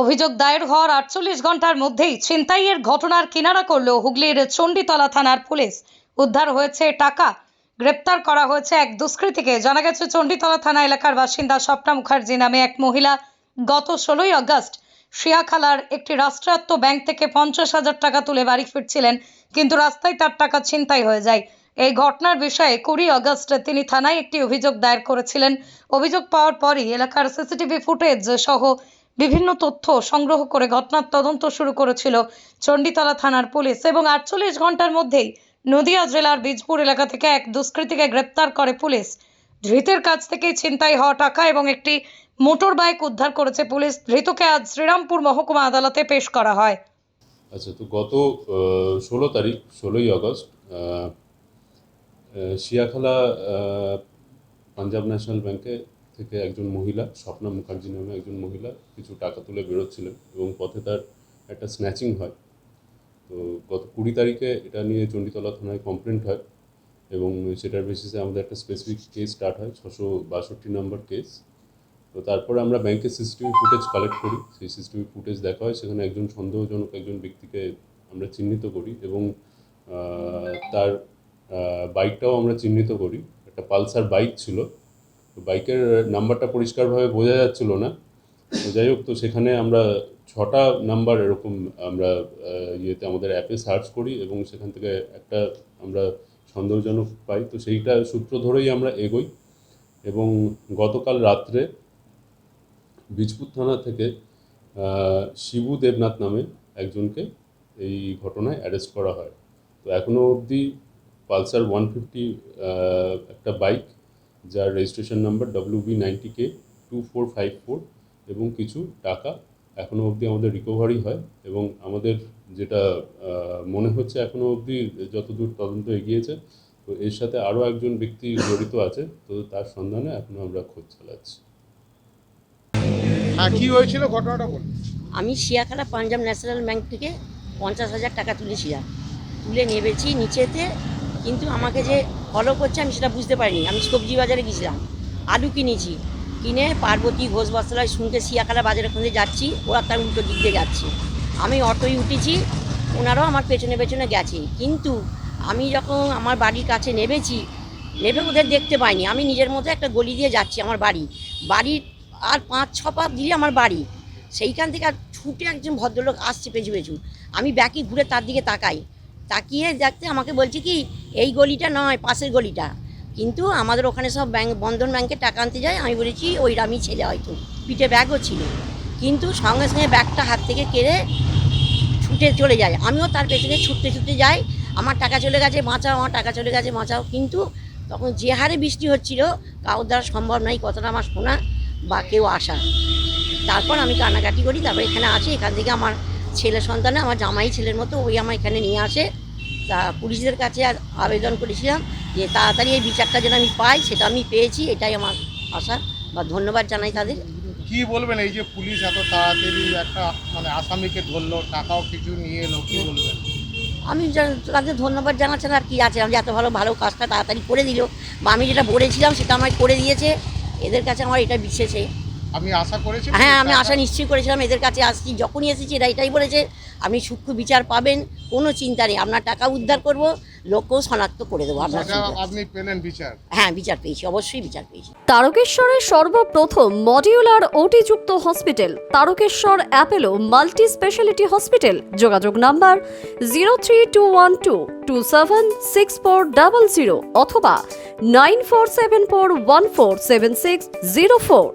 অভিযোগ দায়ের হওয়ার আটচল্লিশ ঘণ্টার মধ্যেই ছিনতাইয়ের ঘটনার কিনারা করল হুগলির চণ্ডীতলা থানার পুলিশ উদ্ধার হয়েছে টাকা। গ্রেপ্তার করা হয়েছে এক দুষ্কৃতীকে। জানা গেছে, চণ্ডীতলা থানা এলাকার বাসিন্দা স্বপ্না মুখার্জি নামে এক মহিলা গত ষোলোই আগস্ট শিয়াখালার একটি রাষ্ট্রায়ত্ত ব্যাংক থেকে পঞ্চাশ হাজার টাকা তুলে বাড়ি ফিরছিলেন, কিন্তু রাস্তায় তার টাকা ছিনতাই হয়ে যায়। এই ঘটনার বিষয়ে কুড়ি আগস্ট তিনি থানায় একটি অভিযোগ দায়ের করেছিলেন। অভিযোগ পাওয়ার পরই এলাকার সিসিটিভি ফুটেজ সহ বিভিন্ন তথ্য সংগ্রহ করে ঘটনার তদন্ত শুরু করেছিল চণ্ডীতলা থানার পুলিশ এবং আটচল্লিশ ঘণ্টার মধ্যেই নদিয়া জেলার বীজপুর এলাকা থেকে এক দুষ্কৃতীকে গ্রেপ্তার করে পুলিশ। ধৃতের কাছ থেকে ছিনতাই হওয়া টাকা এবং একটি মোটর বাইক উদ্ধার করেছে পুলিশ। ধৃতকে আজ শ্রীরামপুর মহকুমা আদালতে পেশ করা হয়। আচ্ছা তো গত ষোলো তারিখ, ষোলোই আগস্ট শিয়াখালা পাঞ্জাব ন্যাশনাল ব্যাংকে থেকে একজন মহিলা, স্বপ্না মুখার্জি নামে একজন মহিলা কিছু টাকা তুলে বেরোচ্ছিলেন এবং পথে তার একটা স্ন্যাচিং হয়। তো গত কুড়ি তারিখে এটা নিয়ে চণ্ডীতলা থানায় কমপ্লেন্ট হয় এবং সেটার বেসিসে আমাদের একটা স্পেসিফিক কেস স্টার্ট হয়, ছশো বাষট্টি নম্বর কেস তো তারপরে আমরা ব্যাংকের সিসিটিভি ফুটেজ কালেক্ট করি। সেই সিসিটিভি ফুটেজ দেখা হয়, সেখানে একজন সন্দেহজনক একজন ব্যক্তিকে আমরা চিহ্নিত করি এবং তার বাইকটাও আমরা চিহ্নিত করি। একটা পালসার বাইক ছিল বাইকের নাম্বারটা পরিষ্কারভাবে বোঝা যাচ্ছিল না। যাই হোক, তো সেখানে আমরা ছটা নাম্বার এরকম আমরা ইয়েতে আমাদের অ্যাপে সার্চ করি এবং সেখান থেকে একটা আমরা সন্দেহজনক পাই। তো সেইটা সূত্র ধরেই আমরা এগোই এবং গতকাল রাত্রে বীজপুর থানা থেকে শিবু দেবনাথ নামে একজনকে এই ঘটনায় অ্যারেস্ট করা হয়। তো এখনও অবধি পালসার ওয়ান ফিফটি একটা বাইক যার registration number W B ninety K two four five four এবং কিছু টাকা এখনও অবধি আমাদের রিকভারি হয় এবং আমাদের যেটা মনে হচ্ছে এখনও অবধি যতদূর তদন্ত এগিয়েছে তো এর সাথে আরও একজন ব্যক্তি জড়িত আছে তো তার সন্ধানে এখনও আমরা খোঁজ চালাচ্ছি। হ্যাঁ কি হয়েছিল ঘটনাটা বলুন। আমি শিয়াখালা পাঞ্জাব ন্যাশনাল ব্যাংক থেকে পঞ্চাশ হাজার টাকা তুলেছিলাম। তুলে নেবেছি নিচেতে কিন্তু আমাকে যে ফলো করছে, আমি সেটা বুঝতে পারিনি। আমি সবজি বাজারে গেছিলাম আলু কিনেছি। কিনে পার্বতী ঘোষ বস্ত্রালয় শুনতে শিয়াখালা বাজারে খুঁজে যাচ্ছি, ওরা তার উল্টো দিক দিয়ে যাচ্ছে। আমি অটোই উঠেছি, ওনারাও আমার পেছনে পেছনে গেছে। কিন্তু আমি যখন আমার বাড়ির কাছে নেবেছি নেবে ওদের দেখতে পাইনি। আমি নিজের মতো একটা গলি দিয়ে যাচ্ছি আমার বাড়ি। বাড়ির আর পাঁচ, ছ পাপ দিলে আমার বাড়ি। সেইখান থেকে আর ছুটে একজন ভদ্রলোক আসছে পেছু পেছু। আমি ব্যাকে ঘুরে তার দিকে তাকাই। তাকিয়ে দেখতে আমাকে বলছে কি, এই গলিটা নয়, পাশের গলিটা। কিন্তু আমাদের ওখানে সব ব্যাংক, বন্ধন ব্যাংকে টাকা আনতে যায়, আমি বলেছি, ওই রামি ছেলে হয়তো। পিঠে ব্যাগও ছিল। কিন্তু সঙ্গে সঙ্গে ব্যাগটা হাত থেকে কেড়ে ছুটে চলে যায়। আমিও তার পেছনে ছুটতে ছুটতে যাই, আমার টাকা চলে গেছে, বাঁচাও, আমার টাকা চলে গেছে, বাঁচাও। কিন্তু তখন যে হারে বৃষ্টি হচ্ছিল কারোর দ্বারা সম্ভব নয় কতটা আমার শোনা বা কেউ আসা তারপর আমি কান্নাকাটি করি, তারপর এখানে আসি, এখান থেকে আমার ছেলে সন্তানে আমার জামাই ছেলের মতো ওই আমার এখানে নিয়ে আসে। তা পুলিশদের কাছে আর আবেদন করেছিলাম যে তাড়াতাড়ি এই বিচারটা যেন আমি পাই সেটা আমি পেয়েছি এটাই আমার আশা বা ধন্যবাদ জানাই তাদের। কি বলবেন এই যে পুলিশ এত তাড়াতাড়ি একটা মানে আসামিকে ধরলো টাকাও কিছু নিয়ে এলো কি বলবেন? আমি তাদের ধন্যবাদ জানাচ্ছেন আর কি আছে? আমি এত ভালো ভালো কাজটা তাড়াতাড়ি করে দিল। বা আমি যেটা বলেছিলাম সেটা আমায় করে দিয়েছে। এদের কাছে আমার এটা বিশেষে আমি আশা করেছি হ্যাঁ আমি আশা নিশ্চয়ই করেছিলাম এদের কাছে আসছি যখনই এসেছি এরা এটাই বলেছে আপনি সূক্ষ্ম বিচার পাবেন কোনো চিন্তা নেই আপনার টাকা উদ্ধার করব লোককেও শনাক্ত করে দেবো আপনার আপনি পেলেন বিচার। হ্যাঁ বিচার পেয়েছি অবশ্যই বিচার পেয়েছি। তারকেশ্বরের সর্বপ্রথম modular ওটিযুক্ত hospital Tarakeswar Apollo multi speciality hospital যোগাযোগ number zero three two one two two seven six four double zero অথবা nine four seven four one four seven six zero four.